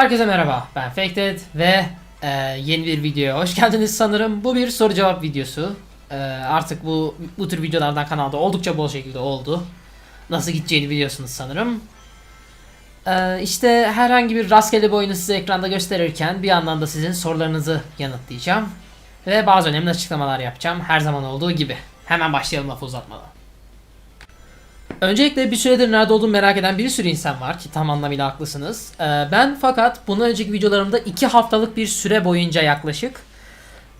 Herkese merhaba, ben Faked ve e, yeni bir videoya hoş geldiniz sanırım. Bu bir soru cevap videosu. E, artık bu bu tür videolardan kanalda oldukça bol şekilde oldu. Nasıl gideceğini biliyorsunuz sanırım. E, işte herhangi bir rastgele bir oyunu size ekranda gösterirken bir yandan da sizin sorularınızı yanıtlayacağım. Ve bazı önemli açıklamalar yapacağım her zaman olduğu gibi. Hemen başlayalım lafı uzatmadan. Öncelikle bir süredir nerede olduğumu merak eden bir sürü insan var ki tam anlamıyla haklısınız. Ee, ben fakat bundan önceki videolarımda 2 haftalık bir süre boyunca yaklaşık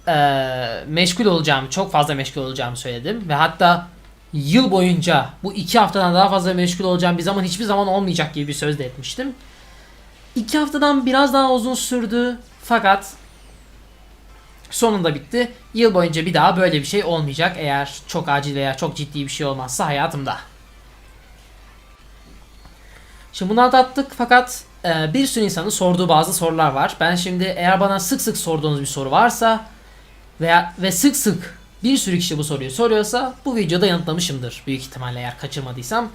ee, meşgul olacağım, çok fazla meşgul olacağımı söyledim. Ve hatta yıl boyunca bu 2 haftadan daha fazla meşgul olacağım bir zaman hiçbir zaman olmayacak gibi bir söz de etmiştim. 2 haftadan biraz daha uzun sürdü fakat sonunda bitti. Yıl boyunca bir daha böyle bir şey olmayacak eğer çok acil veya çok ciddi bir şey olmazsa hayatımda. Şimdi bunu atlattık fakat e, bir sürü insanın sorduğu bazı sorular var. Ben şimdi eğer bana sık sık sorduğunuz bir soru varsa veya ve sık sık bir sürü kişi bu soruyu soruyorsa bu videoda yanıtlamışımdır büyük ihtimalle eğer kaçırmadıysam.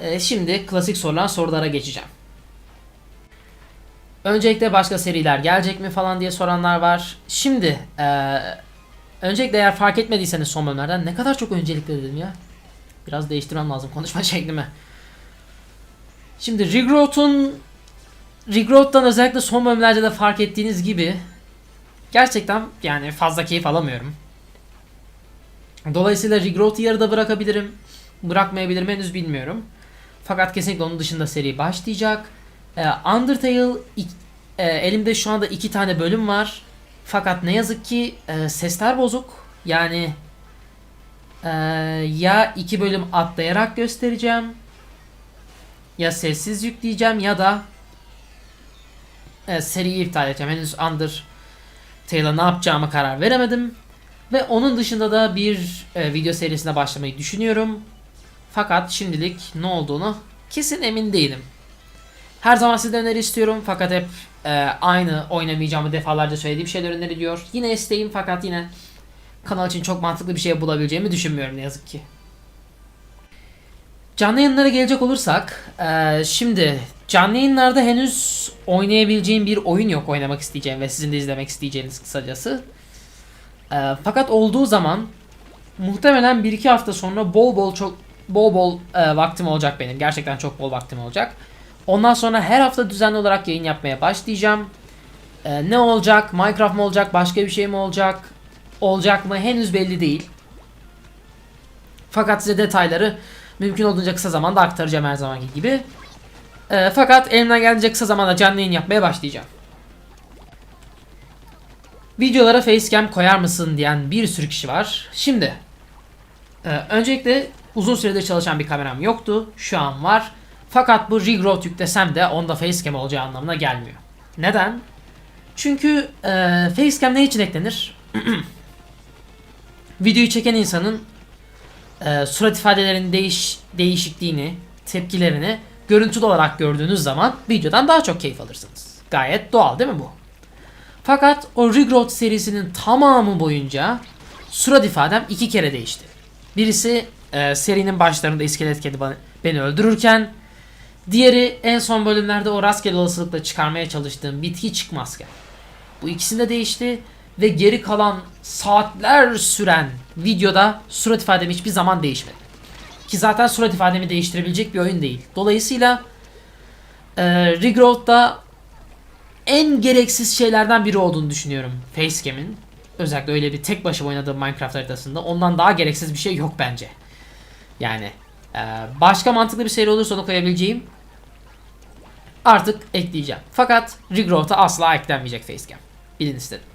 E, şimdi klasik sorulan sorulara geçeceğim. Öncelikle başka seriler gelecek mi falan diye soranlar var. Şimdi e, öncelikle eğer fark etmediyseniz son bölümlerden ne kadar çok öncelikle dedim ya. Biraz değiştirmem lazım konuşma şeklimi. Şimdi Regrowth'un Regrowth'tan özellikle son bölümlerde de fark ettiğiniz gibi gerçekten yani fazla keyif alamıyorum. Dolayısıyla Regrowth'u yarıda bırakabilirim. Bırakmayabilirim henüz bilmiyorum. Fakat kesinlikle onun dışında seri başlayacak. Ee, Undertale e, elimde şu anda iki tane bölüm var. Fakat ne yazık ki e, sesler bozuk. Yani e, ya iki bölüm atlayarak göstereceğim ya sessiz yükleyeceğim ya da e, seriyi iptal edeceğim. Henüz Undertale'a ne yapacağıma karar veremedim. Ve onun dışında da bir e, video serisine başlamayı düşünüyorum. Fakat şimdilik ne olduğunu kesin emin değilim. Her zaman sizden öneri istiyorum fakat hep e, aynı oynamayacağımı defalarca söylediğim şeyler öneriliyor. Yine isteğim fakat yine kanal için çok mantıklı bir şey bulabileceğimi düşünmüyorum ne yazık ki. Canlı yayınlara gelecek olursak, eee, şimdi canlı yayınlarda henüz oynayabileceğim bir oyun yok oynamak isteyeceğim ve sizin de izlemek isteyeceğiniz kısacası. Eee, fakat olduğu zaman muhtemelen 1-2 hafta sonra bol bol çok bol bol eee, vaktim olacak benim. Gerçekten çok bol vaktim olacak. Ondan sonra her hafta düzenli olarak yayın yapmaya başlayacağım. Eee, ne olacak? Minecraft mı olacak? Başka bir şey mi olacak? Olacak mı? Henüz belli değil. Fakat size detayları Mümkün olduğunca kısa zamanda aktaracağım her zamanki gibi. Ee, fakat elimden geldiğince kısa zamanda canlı yayın yapmaya başlayacağım. Videolara facecam koyar mısın diyen bir sürü kişi var. Şimdi e, öncelikle uzun süredir çalışan bir kameram yoktu. Şu an var. Fakat bu regrowth yüklesem de onda facecam olacağı anlamına gelmiyor. Neden? Çünkü e, facecam ne için eklenir? Videoyu çeken insanın e, surat ifadelerinin değiş değişikliğini, tepkilerini görüntülü olarak gördüğünüz zaman videodan daha çok keyif alırsınız. Gayet doğal değil mi bu? Fakat o Regrowth serisinin tamamı boyunca surat ifadem iki kere değişti. Birisi e, serinin başlarında iskelet kedi beni öldürürken diğeri en son bölümlerde o rastgele olasılıkla çıkarmaya çalıştığım bitki çıkmazken. Bu ikisinde değişti ve geri kalan saatler süren videoda surat ifadem hiçbir zaman değişmedi. Ki zaten surat ifademi değiştirebilecek bir oyun değil. Dolayısıyla e, Regrowth'da en gereksiz şeylerden biri olduğunu düşünüyorum Facecam'in. Özellikle öyle bir tek başıma oynadığım Minecraft haritasında. Ondan daha gereksiz bir şey yok bence. Yani e, başka mantıklı bir seri olursa onu koyabileceğim artık ekleyeceğim. Fakat Regrowth'a asla eklenmeyecek Facecam. Bilin istedim.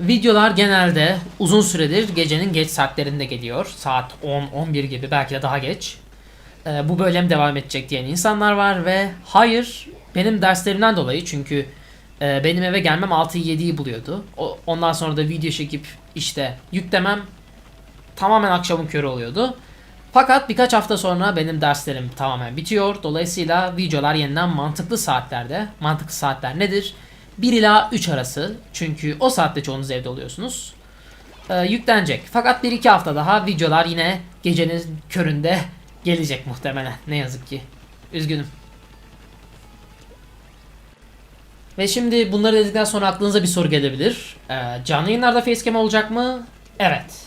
Videolar genelde uzun süredir gecenin geç saatlerinde geliyor. Saat 10-11 gibi belki de daha geç. Ee, bu bölüm devam edecek diyen insanlar var ve hayır benim derslerimden dolayı çünkü e, benim eve gelmem 6'yı 7'yi buluyordu. O, ondan sonra da video çekip işte yüklemem tamamen akşamın körü oluyordu. Fakat birkaç hafta sonra benim derslerim tamamen bitiyor. Dolayısıyla videolar yeniden mantıklı saatlerde. Mantıklı saatler nedir? 1 ila 3 arası. Çünkü o saatte çoğunuz evde oluyorsunuz. Ee, yüklenecek. Fakat 1-2 hafta daha videolar yine gecenin köründe gelecek muhtemelen. Ne yazık ki. Üzgünüm. Ve şimdi bunları dedikten sonra aklınıza bir soru gelebilir. Ee, canlı yayınlarda facecam olacak mı? Evet.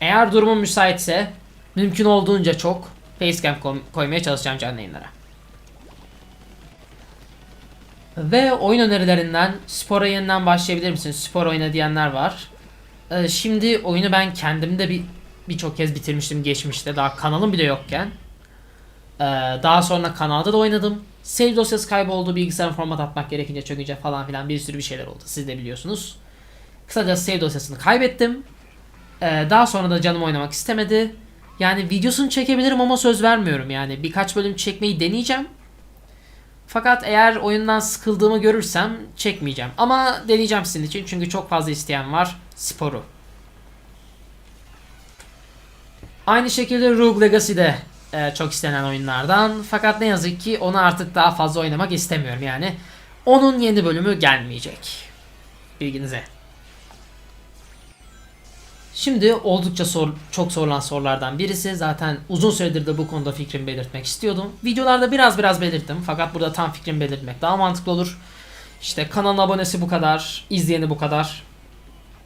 Eğer durumum müsaitse mümkün olduğunca çok facecam koy- koymaya çalışacağım canlı yayınlara. Ve oyun önerilerinden spor yeniden başlayabilir misin? Spor oyna diyenler var. Ee, şimdi oyunu ben kendim de bir birçok kez bitirmiştim geçmişte daha kanalım bile yokken. Ee, daha sonra kanalda da oynadım. Save dosyası kayboldu, bilgisayarın format atmak gerekince çökünce falan filan bir sürü bir şeyler oldu. Siz de biliyorsunuz. Kısaca save dosyasını kaybettim. Ee, daha sonra da canım oynamak istemedi. Yani videosunu çekebilirim ama söz vermiyorum yani. Birkaç bölüm çekmeyi deneyeceğim. Fakat eğer oyundan sıkıldığımı görürsem çekmeyeceğim. Ama deneyeceğim sizin için çünkü çok fazla isteyen var sporu. Aynı şekilde Rogue Legacy de e, çok istenen oyunlardan. Fakat ne yazık ki onu artık daha fazla oynamak istemiyorum yani. Onun yeni bölümü gelmeyecek. Bilginize. Şimdi oldukça sor, çok sorulan sorulardan birisi. Zaten uzun süredir de bu konuda fikrimi belirtmek istiyordum. Videolarda biraz biraz belirttim. Fakat burada tam fikrimi belirtmek daha mantıklı olur. İşte kanalın abonesi bu kadar, izleyeni bu kadar.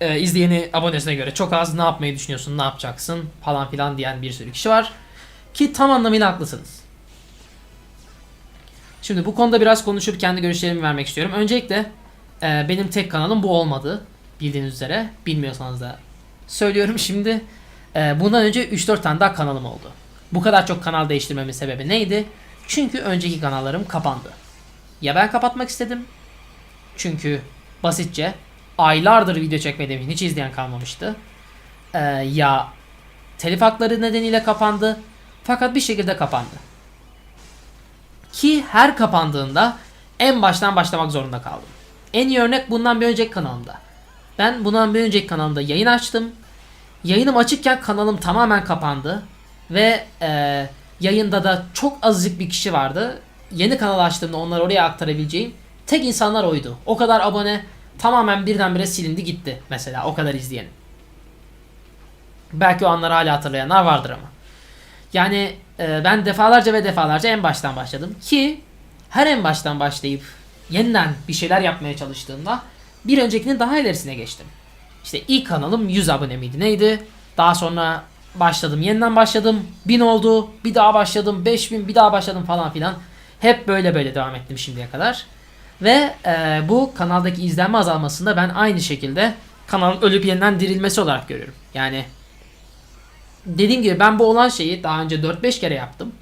Ee, izleyeni abonesine göre çok az. Ne yapmayı düşünüyorsun, ne yapacaksın falan filan diyen bir sürü kişi var. Ki tam anlamıyla haklısınız. Şimdi bu konuda biraz konuşup kendi görüşlerimi vermek istiyorum. Öncelikle e, benim tek kanalım bu olmadı. Bildiğiniz üzere. Bilmiyorsanız da söylüyorum şimdi. E, bundan önce 3-4 tane daha kanalım oldu. Bu kadar çok kanal değiştirmemin sebebi neydi? Çünkü önceki kanallarım kapandı. Ya ben kapatmak istedim. Çünkü basitçe aylardır video çekmediğim hiç izleyen kalmamıştı. E, ya telif hakları nedeniyle kapandı. Fakat bir şekilde kapandı. Ki her kapandığında en baştan başlamak zorunda kaldım. En iyi örnek bundan bir önceki kanalımda. Ben bundan bir önceki kanalımda yayın açtım. Yayınım açıkken kanalım tamamen kapandı. Ve e, yayında da çok azıcık bir kişi vardı. Yeni kanal açtığımda onları oraya aktarabileceğim tek insanlar oydu. O kadar abone tamamen birdenbire silindi gitti mesela o kadar izleyenim. Belki o anları hala hatırlayanlar vardır ama. Yani e, ben defalarca ve defalarca en baştan başladım ki her en baştan başlayıp yeniden bir şeyler yapmaya çalıştığımda bir öncekinin daha ilerisine geçtim. İşte ilk kanalım 100 abone miydi neydi? Daha sonra başladım yeniden başladım 1000 oldu bir daha başladım 5000 bir daha başladım falan filan. Hep böyle böyle devam ettim şimdiye kadar. Ve e, bu kanaldaki izlenme azalmasında ben aynı şekilde kanalın ölüp yeniden dirilmesi olarak görüyorum. Yani dediğim gibi ben bu olan şeyi daha önce 4-5 kere yaptım.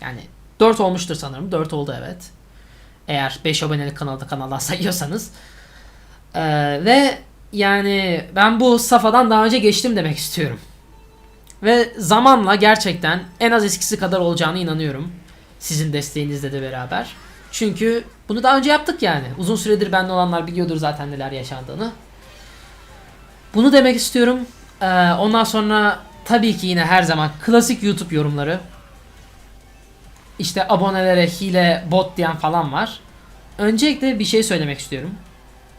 Yani 4 olmuştur sanırım. 4 oldu evet. Eğer 5 abonelik kanalda kanaldan sayıyorsanız. Ee, ve yani ben bu safhadan daha önce geçtim demek istiyorum. Ve zamanla gerçekten en az eskisi kadar olacağını inanıyorum. Sizin desteğinizle de beraber. Çünkü bunu daha önce yaptık yani. Uzun süredir bende olanlar biliyordur zaten neler yaşandığını. Bunu demek istiyorum. Ee, ondan sonra tabii ki yine her zaman klasik YouTube yorumları. İşte abonelere hile, bot diyen falan var. Öncelikle bir şey söylemek istiyorum.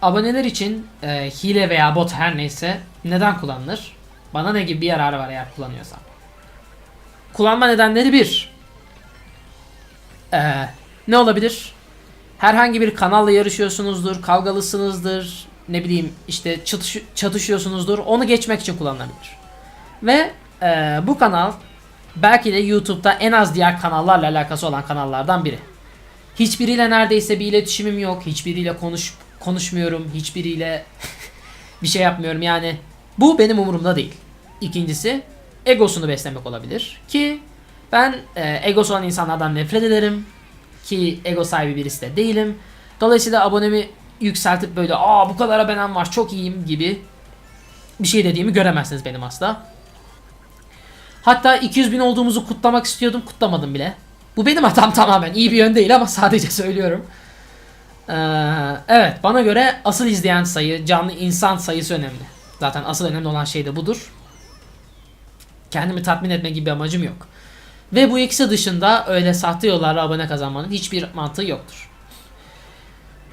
Aboneler için e, hile veya bot her neyse neden kullanılır? Bana ne gibi bir yararı var eğer kullanıyorsam? Kullanma nedenleri bir. Ee, ne olabilir? Herhangi bir kanalla yarışıyorsunuzdur, kavgalısınızdır, ne bileyim işte çatış çatışıyorsunuzdur. Onu geçmek için kullanılabilir. Ve e, bu kanal belki de YouTube'da en az diğer kanallarla alakası olan kanallardan biri. Hiçbiriyle neredeyse bir iletişimim yok. Hiçbiriyle konuş konuşmuyorum. Hiçbiriyle bir şey yapmıyorum. Yani bu benim umurumda değil. İkincisi egosunu beslemek olabilir. Ki ben e, egosu olan insanlardan nefret ederim. Ki ego sahibi birisi de değilim. Dolayısıyla abonemi yükseltip böyle aa bu kadar abonem var çok iyiyim gibi bir şey dediğimi göremezsiniz benim asla. Hatta 200 bin olduğumuzu kutlamak istiyordum kutlamadım bile. Bu benim hatam tamamen iyi bir yön değil ama sadece söylüyorum. Ee, evet bana göre asıl izleyen sayı canlı insan sayısı önemli. Zaten asıl önemli olan şey de budur. Kendimi tatmin etme gibi bir amacım yok. Ve bu ikisi dışında öyle sahte yollarla abone kazanmanın hiçbir mantığı yoktur.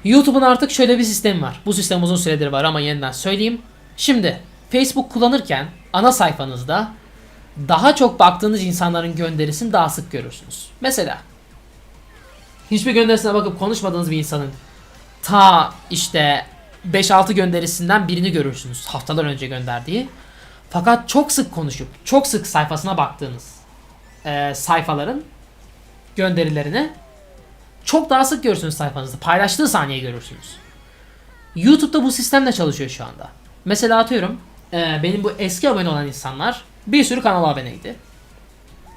YouTube'un artık şöyle bir sistemi var. Bu sistem uzun süredir var ama yeniden söyleyeyim. Şimdi Facebook kullanırken ana sayfanızda daha çok baktığınız insanların gönderisini daha sık görürsünüz. Mesela hiçbir gönderisine bakıp konuşmadığınız bir insanın ta işte 5-6 gönderisinden birini görürsünüz haftalar önce gönderdiği. Fakat çok sık konuşup çok sık sayfasına baktığınız e, sayfaların gönderilerini çok daha sık görürsünüz sayfanızda. Paylaştığı saniye görürsünüz. YouTube'da bu sistemle çalışıyor şu anda. Mesela atıyorum e, benim bu eski abone olan insanlar bir sürü kanala aboneydi.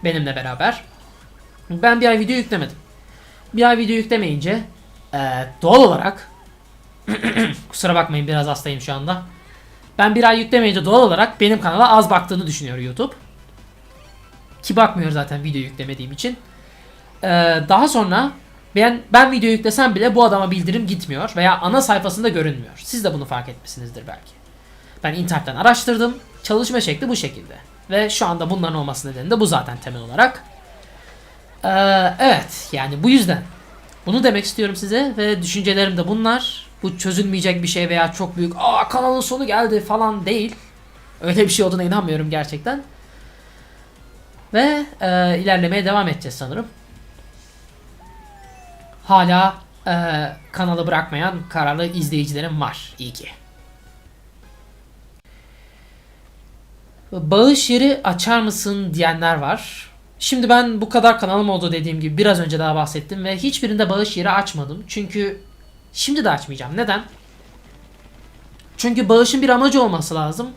Benimle beraber. Ben bir ay video yüklemedim. Bir ay video yüklemeyince e, doğal olarak kusura bakmayın biraz hastayım şu anda. Ben bir ay yüklemeyince doğal olarak benim kanala az baktığını düşünüyor YouTube. Ki bakmıyor zaten video yüklemediğim için. Ee, daha sonra ben ben video yüklesem bile bu adama bildirim gitmiyor veya ana sayfasında görünmüyor. Siz de bunu fark etmişsinizdir belki. Ben internetten araştırdım. Çalışma şekli bu şekilde. Ve şu anda bunların olması nedeni de bu zaten temel olarak. Ee, evet yani bu yüzden. Bunu demek istiyorum size ve düşüncelerim de bunlar. Bu çözülmeyecek bir şey veya çok büyük aa kanalın sonu geldi falan değil. Öyle bir şey olduğuna inanmıyorum gerçekten. Ve e, ilerlemeye devam edeceğiz sanırım. Hala e, kanalı bırakmayan kararlı izleyicilerim var. İyi ki. Bağış yeri açar mısın diyenler var. Şimdi ben bu kadar kanalım oldu dediğim gibi biraz önce daha bahsettim ve hiçbirinde bağış yeri açmadım. Çünkü şimdi de açmayacağım. Neden? Çünkü bağışın bir amacı olması lazım.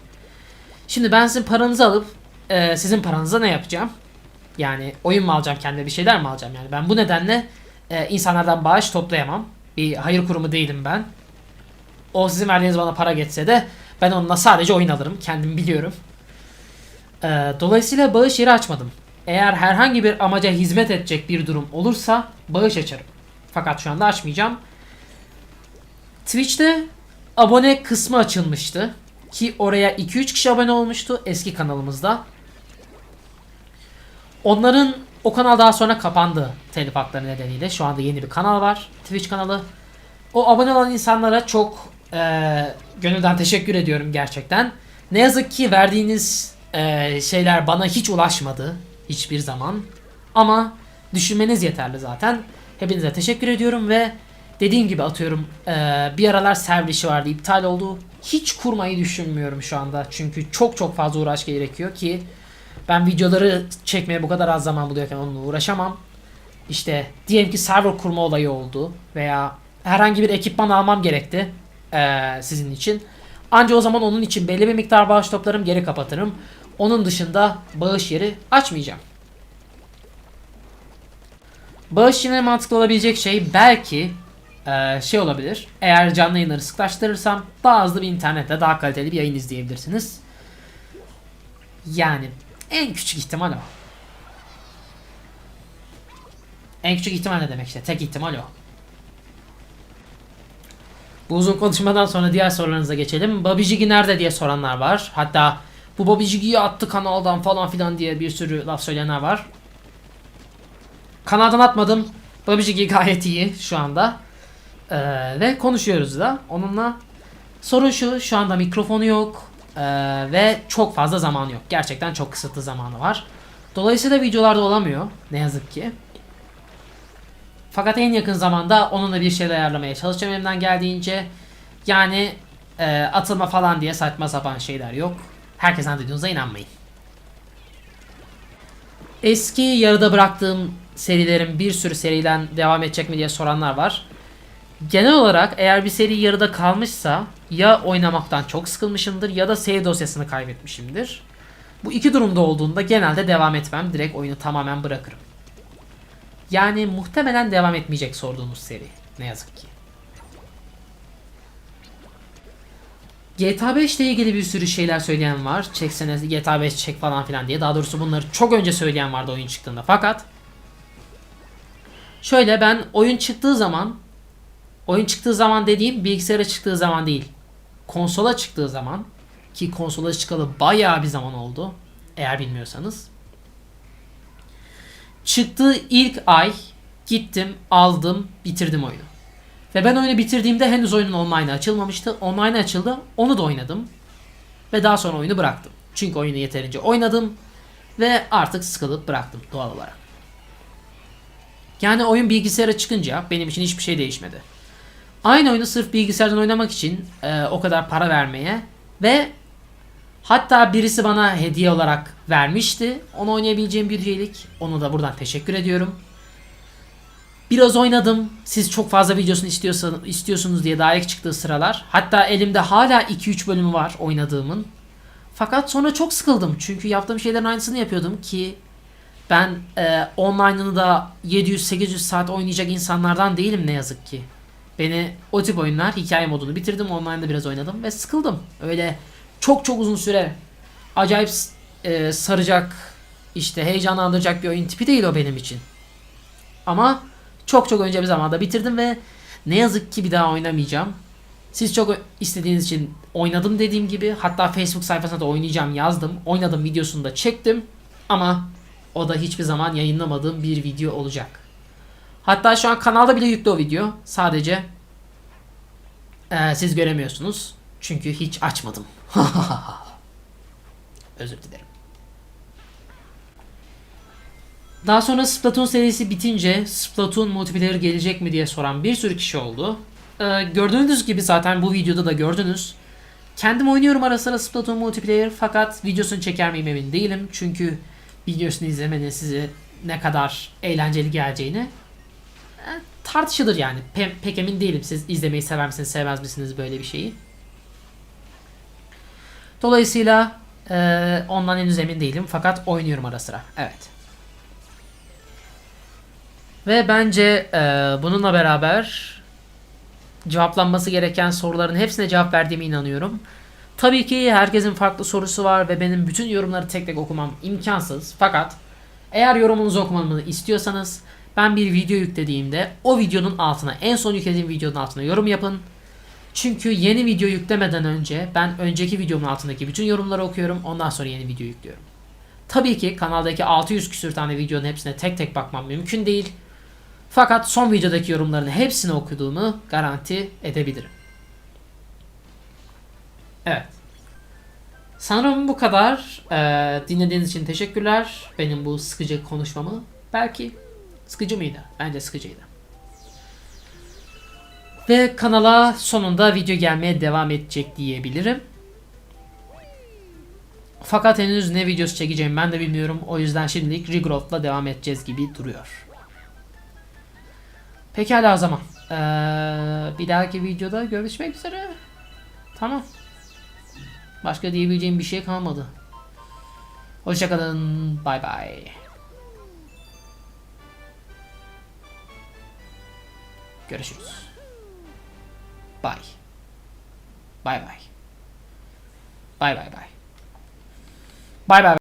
Şimdi ben sizin paranızı alıp e, sizin paranıza ne yapacağım? Yani oyun mu alacağım kendime bir şeyler mi alacağım yani ben bu nedenle e, insanlardan bağış toplayamam. Bir hayır kurumu değilim ben. O sizin verdiğiniz bana para geçse de ben onunla sadece oyun alırım. Kendim biliyorum. E, dolayısıyla bağış yeri açmadım. Eğer herhangi bir amaca hizmet edecek bir durum olursa bağış açarım. Fakat şu anda açmayacağım. Twitch'te abone kısmı açılmıştı. Ki oraya 2-3 kişi abone olmuştu eski kanalımızda. Onların o kanal daha sonra kapandı telif hakları nedeniyle. Şu anda yeni bir kanal var. Twitch kanalı. O abone olan insanlara çok eee, gönülden teşekkür ediyorum gerçekten. Ne yazık ki verdiğiniz eee, şeyler bana hiç ulaşmadı. Hiçbir zaman. Ama düşünmeniz yeterli zaten. Hepinize teşekkür ediyorum ve dediğim gibi atıyorum eee, bir aralar server işi vardı iptal oldu. Hiç kurmayı düşünmüyorum şu anda. Çünkü çok çok fazla uğraş gerekiyor ki ben videoları çekmeye bu kadar az zaman buluyorken onunla uğraşamam. İşte diyelim ki server kurma olayı oldu veya herhangi bir ekipman almam gerekti eee, sizin için. Anca o zaman onun için belli bir miktar bağış toplarım geri kapatırım. Onun dışında bağış yeri açmayacağım. Bağış yine mantıklı olabilecek şey belki eee, şey olabilir. Eğer canlı yayınları sıklaştırırsam daha hızlı bir internetle daha kaliteli bir yayın izleyebilirsiniz. Yani en küçük ihtimal o. En küçük ihtimal ne demek işte? Tek ihtimal o. Bu uzun konuşmadan sonra diğer sorularınıza geçelim. Babijigi nerede diye soranlar var. Hatta bu Babijigi'yi attı kanaldan falan filan diye bir sürü laf söyleyenler var. Kanaldan atmadım. Babijigi gayet iyi şu anda. Ee, ve konuşuyoruz da onunla. Sorun şu şu anda mikrofonu yok. Ee, ve çok fazla zamanı yok. Gerçekten çok kısıtlı zamanı var. Dolayısıyla videolarda olamıyor. Ne yazık ki. Fakat en yakın zamanda onunla bir şeyler ayarlamaya çalışacağım elimden geldiğince. Yani e, atılma falan diye saçma sapan şeyler yok. Herkesten duyduğunuza inanmayın. Eski yarıda bıraktığım serilerin bir sürü seriden devam edecek mi diye soranlar var. Genel olarak eğer bir seri yarıda kalmışsa ya oynamaktan çok sıkılmışımdır ya da save dosyasını kaybetmişimdir. Bu iki durumda olduğunda genelde devam etmem. Direkt oyunu tamamen bırakırım. Yani muhtemelen devam etmeyecek sorduğunuz seri. Ne yazık ki. GTA 5 ile ilgili bir sürü şeyler söyleyen var. Çeksene GTA 5 çek falan filan diye. Daha doğrusu bunları çok önce söyleyen vardı oyun çıktığında. Fakat şöyle ben oyun çıktığı zaman oyun çıktığı zaman dediğim bilgisayara çıktığı zaman değil. Konsola çıktığı zaman ki konsola çıkalı bayağı bir zaman oldu. Eğer bilmiyorsanız. Çıktığı ilk ay gittim, aldım, bitirdim oyunu. Ve ben oyunu bitirdiğimde henüz oyunun online açılmamıştı. Online açıldı, onu da oynadım. Ve daha sonra oyunu bıraktım. Çünkü oyunu yeterince oynadım ve artık sıkılıp bıraktım doğal olarak. Yani oyun bilgisayara çıkınca benim için hiçbir şey değişmedi. Aynı oyunu sırf bilgisayardan oynamak için e, o kadar para vermeye ve hatta birisi bana hediye olarak vermişti. Onu oynayabileceğim bir üyelik. Onu da buradan teşekkür ediyorum. Biraz oynadım. Siz çok fazla videosunu istiyorsan, istiyorsunuz diye daha ilk çıktığı sıralar. Hatta elimde hala 2-3 bölümü var oynadığımın. Fakat sonra çok sıkıldım. Çünkü yaptığım şeylerin aynısını yapıyordum ki ben e, online'ını da 700-800 saat oynayacak insanlardan değilim ne yazık ki. Beni o tip oyunlar hikaye modunu bitirdim. Online'da biraz oynadım ve sıkıldım. Öyle çok çok uzun süre acayip e, saracak işte heyecanlandıracak bir oyun tipi değil o benim için. Ama çok çok önce bir zamanda bitirdim ve ne yazık ki bir daha oynamayacağım. Siz çok istediğiniz için oynadım dediğim gibi. Hatta Facebook sayfasına da oynayacağım yazdım. Oynadım videosunu da çektim. Ama o da hiçbir zaman yayınlamadığım bir video olacak. Hatta şu an kanalda bile yüklü o video. Sadece eee, siz göremiyorsunuz. Çünkü hiç açmadım. Özür dilerim. Daha sonra Splatoon serisi bitince Splatoon multiplayer gelecek mi diye soran bir sürü kişi oldu. Ee, gördüğünüz gibi zaten bu videoda da gördünüz. Kendim oynuyorum ara sıra Splatoon multiplayer fakat videosunu çeker miyim emin değilim. Çünkü videosunu izlemenin size ne kadar eğlenceli geleceğini e, tartışılır yani. Pe- pek emin değilim. Siz izlemeyi sever misiniz, sevmez misiniz böyle bir şeyi? Dolayısıyla e, ondan henüz emin değilim fakat oynuyorum ara sıra. Evet. Ve bence e, bununla beraber cevaplanması gereken soruların hepsine cevap verdiğime inanıyorum. Tabii ki herkesin farklı sorusu var ve benim bütün yorumları tek tek okumam imkansız. Fakat eğer yorumunuzu okumamı istiyorsanız ben bir video yüklediğimde o videonun altına en son yüklediğim videonun altına yorum yapın. Çünkü yeni video yüklemeden önce ben önceki videomun altındaki bütün yorumları okuyorum. Ondan sonra yeni video yüklüyorum. Tabii ki kanaldaki 600 küsür tane videonun hepsine tek tek bakmam mümkün değil. Fakat son videodaki yorumların hepsini okuduğumu garanti edebilirim. Evet. Sanırım bu kadar. Ee, dinlediğiniz için teşekkürler. Benim bu sıkıcı konuşmamı. Belki sıkıcı mıydı? Bence sıkıcıydı. Ve kanala sonunda video gelmeye devam edecek diyebilirim. Fakat henüz ne videosu çekeceğim ben de bilmiyorum. O yüzden şimdilik Regrowth'la devam edeceğiz gibi duruyor. Pekala o zaman. Ee, bir dahaki videoda görüşmek üzere. Tamam. Başka diyebileceğim bir şey kalmadı. Hoşçakalın. Bay bay. Görüşürüz. Bye. Bye bye. Bye bye bye. Bye bye.